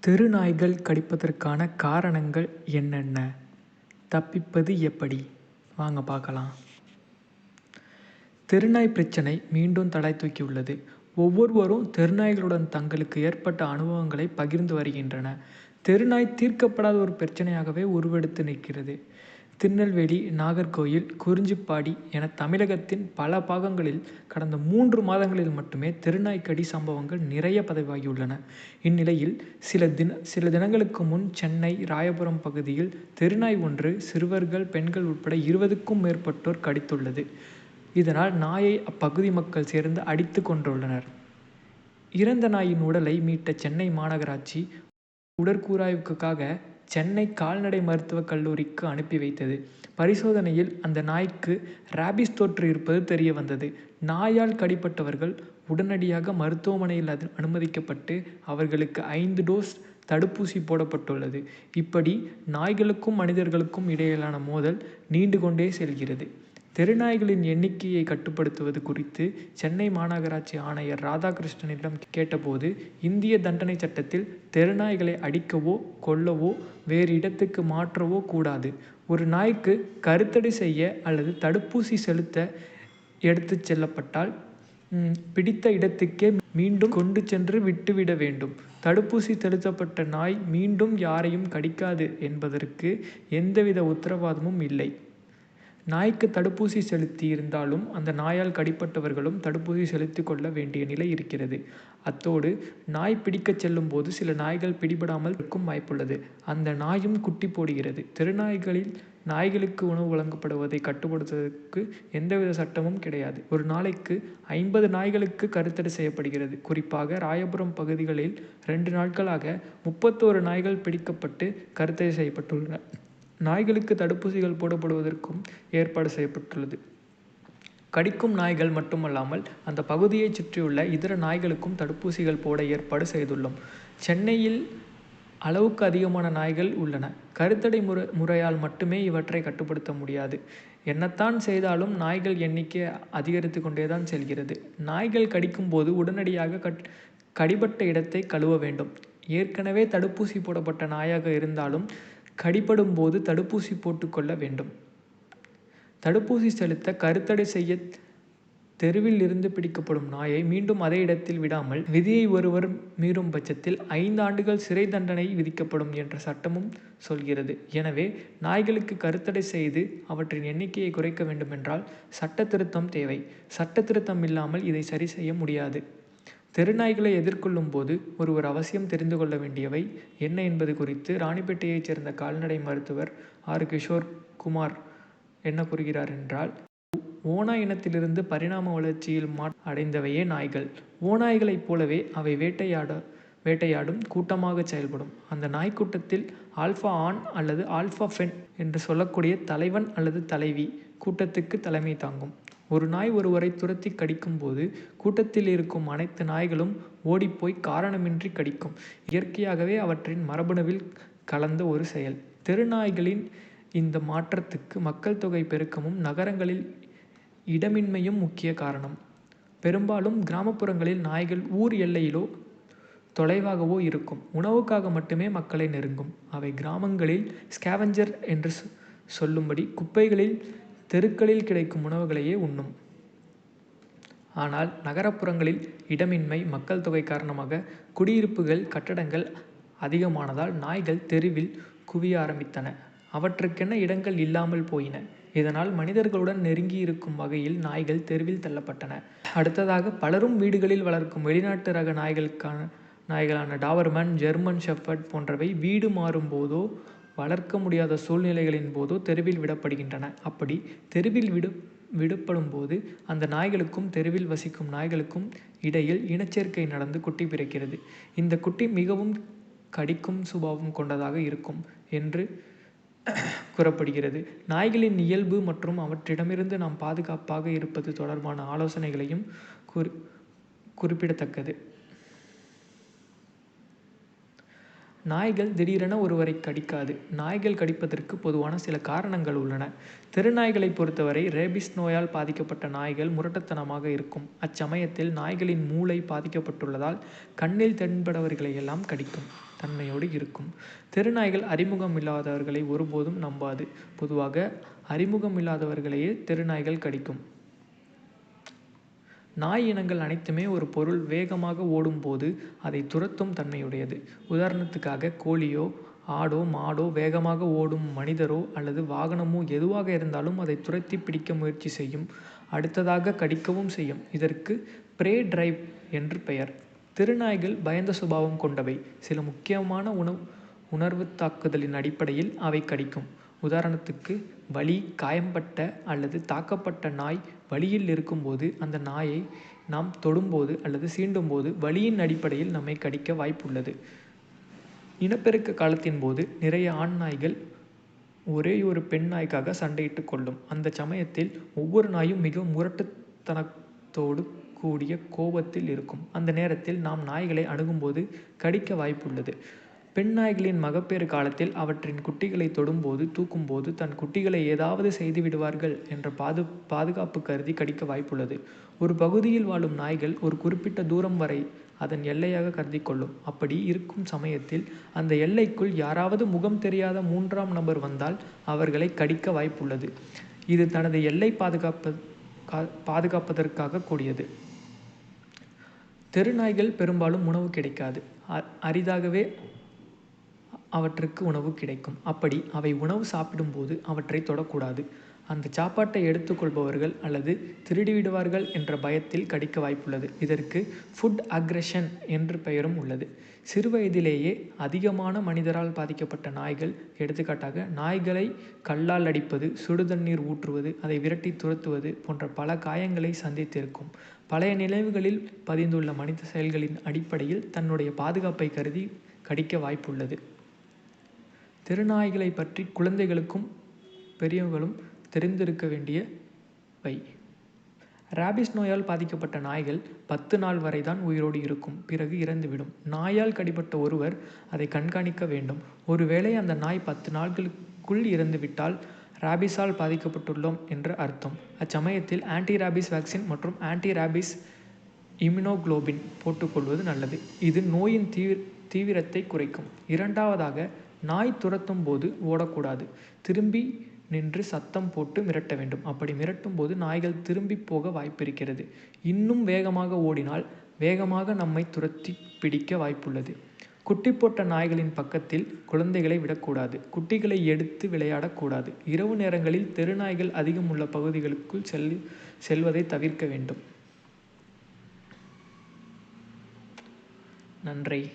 தெரு நாய்கள் கடிப்பதற்கான காரணங்கள் என்னென்ன? தப்பிப்பது எப்படி? வாங்க பார்க்கலாம். தெருநாய் பிரச்சனை மீண்டும் தலை தூக்கியுள்ளது ஒவ்வொருவரும் தெருநாய்களுடன் தங்களுக்கு ஏற்பட்ட அனுபவங்களை பகிர்ந்து வருகின்றன தெருநாய் தீர்க்கப்படாத ஒரு பிரச்சனையாகவே உருவெடுத்து நிற்கிறது. திருநெல்வேலி நாகர்கோயில் குறிஞ்சிப்பாடி என தமிழகத்தின் பல பாகங்களில் கடந்த மூன்று மாதங்களில் மட்டுமே தெருநாய்க்கடி சம்பவங்கள் நிறைய பதிவாகியுள்ளன. இந்நிலையில் சில தின சில தினங்களுக்கு முன் சென்னை ராயபுரம் பகுதியில் தெருநாய் ஒன்று சிறுவர்கள் பெண்கள் உட்பட இருபதுக்கும் மேற்பட்டோர் கடித்துள்ளது. இதனால் நாயை அப்பகுதி மக்கள் சேர்ந்து அடித்து கொண்டுள்ளனர் இறந்த நாயின் உடலை மீட்ட சென்னை மாநகராட்சி உடற்கூராய்வுக்காக சென்னை கால்நடை மருத்துவக் கல்லூரிக்கு அனுப்பி வைத்தது. பரிசோதனையில் அந்த நாய்க்கு ரேபிஸ் தொற்று இருப்பது தெரிய வந்தது. நாயால் கடிப்பட்டவர்கள் உடனடியாக மருத்துவமனையில் அது அனுமதிக்கப்பட்டு அவர்களுக்கு ஐந்து டோஸ் தடுப்பூசி போடப்பட்டுள்ளது. இப்படி நாய்களுக்கும் மனிதர்களுக்கும் இடையிலான மோதல் நீண்டு கொண்டே செல்கிறது. தெருநாய்களின் எண்ணிக்கையை கட்டுப்படுத்துவது குறித்து சென்னை மாநகராட்சி ஆணையர் ராதாகிருஷ்ணனிடம் கேட்டபோது இந்திய தண்டனை சட்டத்தில் தெருநாய்களை அடிக்கவோ கொல்லவோ வேறு இடத்துக்கு மாற்றவோ கூடாது. ஒரு நாய்க்கு கருத்தடை செய்ய அல்லது தடுப்பூசி செலுத்த எடுத்துச் செல்லப்பட்டால் பிடித்த இடத்துக்கே மீண்டும் கொண்டு சென்று விட்டுவிட வேண்டும். தடுப்பூசி செலுத்தப்பட்ட நாய் மீண்டும் யாரையும் கடிக்காது என்பதற்கு எந்தவித உத்தரவாதமும் இல்லை. நாய்க்கு தடுப்பூசி செலுத்தி இருந்தாலும் அந்த நாயால் கடிப்பட்டவர்களும் தடுப்பூசி செலுத்தி கொள்ள வேண்டிய நிலை இருக்கிறது. அத்தோடு நாய் பிடிக்கச் செல்லும் போது சில நாய்கள் பிடிபடாமல் இருக்கும் வாய்ப்புள்ளது. அந்த நாயும் குட்டி போடுகிறது. தெருநாய்களில் நாய்களுக்கு உணவு வழங்கப்படுவதை கட்டுப்படுத்துவதற்கு எந்தவித சட்டமும் கிடையாது. ஒரு நாளைக்கு ஐம்பது நாய்களுக்கு கருத்தடை செய்யப்படுகிறது. குறிப்பாக ராயபுரம் பகுதிகளில் ரெண்டு நாட்களாக முப்பத்தோரு நாய்கள் பிடிக்கப்பட்டு கருத்தடை செய்யப்பட்டுள்ளன நாய்களுக்கு தடுப்பூசிகள் போடப்படுவதற்கும் ஏற்பாடு செய்யப்பட்டுள்ளது. கடிக்கும் நாய்கள் மட்டுமல்லாமல் அந்த பகுதியைச் சுற்றியுள்ள இதர நாய்களுக்கும் தடுப்பூசிகள் போட ஏற்பாடு செய்துள்ளோம். சென்னையில் அளவுக்கு அதிகமான நாய்கள் உள்ளன. கருத்தடை முறை முறையால் மட்டுமே இவற்றை கட்டுப்படுத்த முடியாது. என்னத்தான் செய்தாலும் நாய்கள் எண்ணிக்கை அதிகரித்து கொண்டே தான் செல்கிறது. நாய்கள் கடிக்கும் போது உடனடியாக கட் கடிபட்ட இடத்தை கழுவ வேண்டும். ஏற்கனவே தடுப்பூசி போடப்பட்ட நாயாக இருந்தாலும் கடிபடும் போது தடுப்பூசி போட்டுக்கொள்ள வேண்டும். தடுப்பூசி செலுத்த கருத்தடை செய்ய தெருவில் இருந்து பிடிக்கப்படும் நாயை மீண்டும் அதே இடத்தில் விடாமல் விதியை ஒருவர் மீறும் பட்சத்தில் ஐந்து ஆண்டுகள் சிறை தண்டனை விதிக்கப்படும் என்ற சட்டமும் சொல்கிறது. எனவே நாய்களுக்கு கருத்தடை செய்து அவற்றின் எண்ணிக்கையை குறைக்க வேண்டுமென்றால் சட்ட திருத்தம் தேவை. சட்ட திருத்தம் இல்லாமல் இதை சரி செய்ய முடியாது. தெருநாய்களை எதிர்கொள்ளும் போது ஒருவர் அவசியம் தெரிந்து கொள்ள வேண்டியவை என்ன என்பது குறித்து ராணிப்பேட்டையைச் சேர்ந்த கால்நடை மருத்துவர் ஆர். கிஷோர் குமார் என்ன கூறுகிறார் என்றால் ஓனா இனத்திலிருந்து பரிணாம வளர்ச்சியில் மா அடைந்தவையே நாய்கள். ஓநாய்களைப் போலவே அவை வேட்டையாட வேட்டையாடும் கூட்டமாக செயல்படும். அந்த நாய்க்கூட்டத்தில் ஆல்ஃபா ஆண் அல்லது ஆல்ஃபா ஃபென் என்று சொல்லக்கூடிய தலைவன் அல்லது தலைவி கூட்டத்துக்கு தலைமை தாங்கும். ஒரு நாய் ஒருவரை துரத்தி கடிக்கும் போது கூட்டத்தில் இருக்கும் அனைத்து நாய்களும் ஓடிப்போய் காரணமின்றி கடிக்கும். இயற்கையாகவே அவற்றின் மரபணுவில் கலந்த ஒரு செயல். தெருநாய்களின் இந்த மாற்றத்துக்கு மக்கள் தொகை பெருக்கமும் நகரங்களில் இடமின்மையும் முக்கிய காரணம். பெரும்பாலும் கிராமப்புறங்களில் நாய்கள் ஊர் எல்லையிலோ தொலைவாகவோ இருக்கும். உணவுக்காக மட்டுமே மக்களை நெருங்கும். அவை கிராமங்களில் ஸ்கேவஞ்சர் என்று சொல்லும்படி குப்பைகளில் தெருக்களில் கிடைக்கும் உணவுகளையே உண்ணும். ஆனால் நகரப்புறங்களில் இடமின்மை மக்கள் தொகை காரணமாக குடியிருப்புகள் கட்டடங்கள் அதிகமானதால் நாய்கள் தெருவில் குவிய ஆரம்பித்தன. அவற்றுக்கென இடங்கள் இல்லாமல் போயின. இதனால் மனிதர்களுடன் நெருங்கி இருக்கும் வகையில் நாய்கள் தெருவில் தள்ளப்பட்டன. அடுத்ததாக பலரும் வீடுகளில் வளர்க்கும் வெளிநாட்டு ரக நாய்களுக்கான நாய்களான டாவர்மேன் ஜெர்மன் ஷெஃபர்ட் போன்றவை வீடு மாறும் போதோ வளர்க்க முடியாத சூழ்நிலைகளின் போதோ தெருவில் விடப்படுகின்றன. அப்படி தெருவில் விடு விடப்படும் போது அந்த நாய்களுக்கும் தெருவில் வசிக்கும் நாய்களுக்கும் இடையில் இனச்சேர்க்கை நடந்து குட்டி பிறக்கிறது. இந்த குட்டி மிகவும் கடிக்கும் சுபாவம் கொண்டதாக இருக்கும் என்று கூறப்படுகிறது. நாய்களின் இயல்பு மற்றும் அவற்றிடமிருந்து நாம் பாதுகாப்பாக இருப்பது தொடர்பான ஆலோசனைகளையும் குறி குறிப்பிடத்தக்கது. நாய்கள் திடீரென ஒருவரை கடிக்காது. நாய்கள் கடிப்பதற்கு பொதுவான சில காரணங்கள் உள்ளன. தெருநாய்களை பொறுத்தவரை ரேபிஸ் நோயால் பாதிக்கப்பட்ட நாய்கள் முரட்டத்தனமாக இருக்கும். அச்சமயத்தில் நாய்களின் மூளை பாதிக்கப்பட்டுள்ளதால் கண்ணில் தென்படவர்களையெல்லாம் கடிக்கும் தன்மையோடு இருக்கும். தெருநாய்கள் அறிமுகம் இல்லாதவர்களை ஒருபோதும் நம்பாது. பொதுவாக அறிமுகம் இல்லாதவர்களையே தெருநாய்கள் கடிக்கும். நாய் இனங்கள் அனைத்துமே ஒரு பொருள் வேகமாக ஓடும்போது அதை துரத்தும் தன்மையுடையது. உதாரணத்துக்காக கோழியோ ஆடோ மாடோ வேகமாக ஓடும் மனிதரோ அல்லது வாகனமோ எதுவாக இருந்தாலும் அதை துரத்தி பிடிக்க முயற்சி செய்யும் அடுத்ததாக கடிக்கவும் செய்யும். இதற்கு ப்ரே டிரைவ் என்று பெயர். திருநாய்கள் பயந்த சுபாவம் கொண்டவை. சில முக்கியமான உணவு உணர்வு தாக்குதலின் அடிப்படையில் அவை கடிக்கும். உதாரணத்துக்கு வலி காயம்பட்ட அல்லது தாக்கப்பட்ட நாய் வலியில் இருக்கும்போது அந்த நாயை நாம் தொடும்போது அல்லது சீண்டும்போது வலியின் அடிப்படையில் நம்மை கடிக்க வாய்ப்புள்ளது. இனப்பெருக்க காலத்தின் போது நிறைய ஆண் நாய்கள் ஒரே ஒரு பெண் நாய்க்காக சண்டையிட்டு கொள்ளும். அந்த சமயத்தில் ஒவ்வொரு நாயும் மிக முரட்டுத்தனத்தோடு கூடிய கோபத்தில் இருக்கும். அந்த நேரத்தில் நாம் நாய்களை அணுகும்போது கடிக்க வாய்ப்புள்ளது. பெண் நாய்களின் மகப்பேறு காலத்தில் அவற்றின் குட்டிகளை தொடும்போது தூக்கும்போது தன் குட்டிகளை ஏதாவது செய்து விடுவார்கள் என்ற பாது பாதுகாப்பு கருதி கடிக்க வாய்ப்புள்ளது. ஒரு பகுதியில் வாழும் நாய்கள் ஒரு குறிப்பிட்ட தூரம் வரை அதன் எல்லையாக கருதி கொள்ளும். அப்படி இருக்கும் சமயத்தில் அந்த எல்லைக்குள் யாராவது முகம் தெரியாத மூன்றாம் நபர் வந்தால் அவர்களை கடிக்க வாய்ப்புள்ளது. இது தனது எல்லை பாதுகாப்பு பாதுகாப்பதற்காக கூடியது. தெருநாய்கள் பெரும்பாலும் உணவு கிடைக்காது. அரிதாகவே அவற்றுக்கு உணவு கிடைக்கும். அப்படி அவை உணவு சாப்பிடும்போது அவற்றை தொடக்கூடாது. அந்த சாப்பாட்டை எடுத்துக்கொள்பவர்கள் அல்லது திருடிவிடுவார்கள் என்ற பயத்தில் கடிக்க வாய்ப்புள்ளது. இதற்கு ஃபுட் அக்ரெஷன் என்று பெயரும் உள்ளது. சிறுவயதிலேயே அதிகமான மனிதரால் பாதிக்கப்பட்ட நாய்கள் எடுத்துக்காட்டாக நாய்களை கல்லால் அடிப்பது சுடுதண்ணீர் ஊற்றுவது அதை விரட்டி துரத்துவது போன்ற பல காயங்களை சந்தித்திருக்கும். பழைய நினைவுகளில் பதிந்துள்ள மனித செயல்களின் அடிப்படையில் தன்னுடைய பாதுகாப்பை கருதி கடிக்க வாய்ப்புள்ளது. தெருநாய்களை பற்றி குழந்தைகளுக்கும் பெரியவர்களும் தெரிந்திருக்க வேண்டிய வை. ராபிஸ் நோயால் பாதிக்கப்பட்ட நாய்கள் பத்து நாள் வரை தான் உயிரோடு இருக்கும். பிறகு இறந்துவிடும். நாயால் கடிபட்ட ஒருவர் அதை கண்காணிக்க வேண்டும். ஒருவேளை அந்த நாய் பத்து நாட்களுக்குள் இறந்துவிட்டால் ராபிஸால் பாதிக்கப்பட்டுள்ளோம் என்று அர்த்தம். அச்சமயத்தில் ஆன்டி ராபிஸ் வேக்சின் மற்றும் ஆன்டி ராபிஸ் இம்யூனோக்ளோபின் போட்டுக்கொள்வது நல்லது. இது நோயின் தீவிர தீவிரத்தை குறைக்கும். இரண்டாவதாக நாய் துரத்தும் போது ஓடக்கூடாது. திரும்பி நின்று சத்தம் போட்டு மிரட்ட வேண்டும். அப்படி மிரட்டும் போது நாய்கள் திரும்பி போக வாய்ப்பிருக்கிறது. இன்னும் வேகமாக ஓடினால் வேகமாக நம்மை துரத்தி பிடிக்க வாய்ப்புள்ளது. குட்டி போட்ட நாய்களின் பக்கத்தில் குழந்தைகளை விடக்கூடாது. குட்டிகளை எடுத்து விளையாடக்கூடாது. இரவு நேரங்களில் தெருநாய்கள் அதிகம் உள்ள பகுதிகளுக்குள் செல் செல்வதை தவிர்க்க வேண்டும். நன்றி.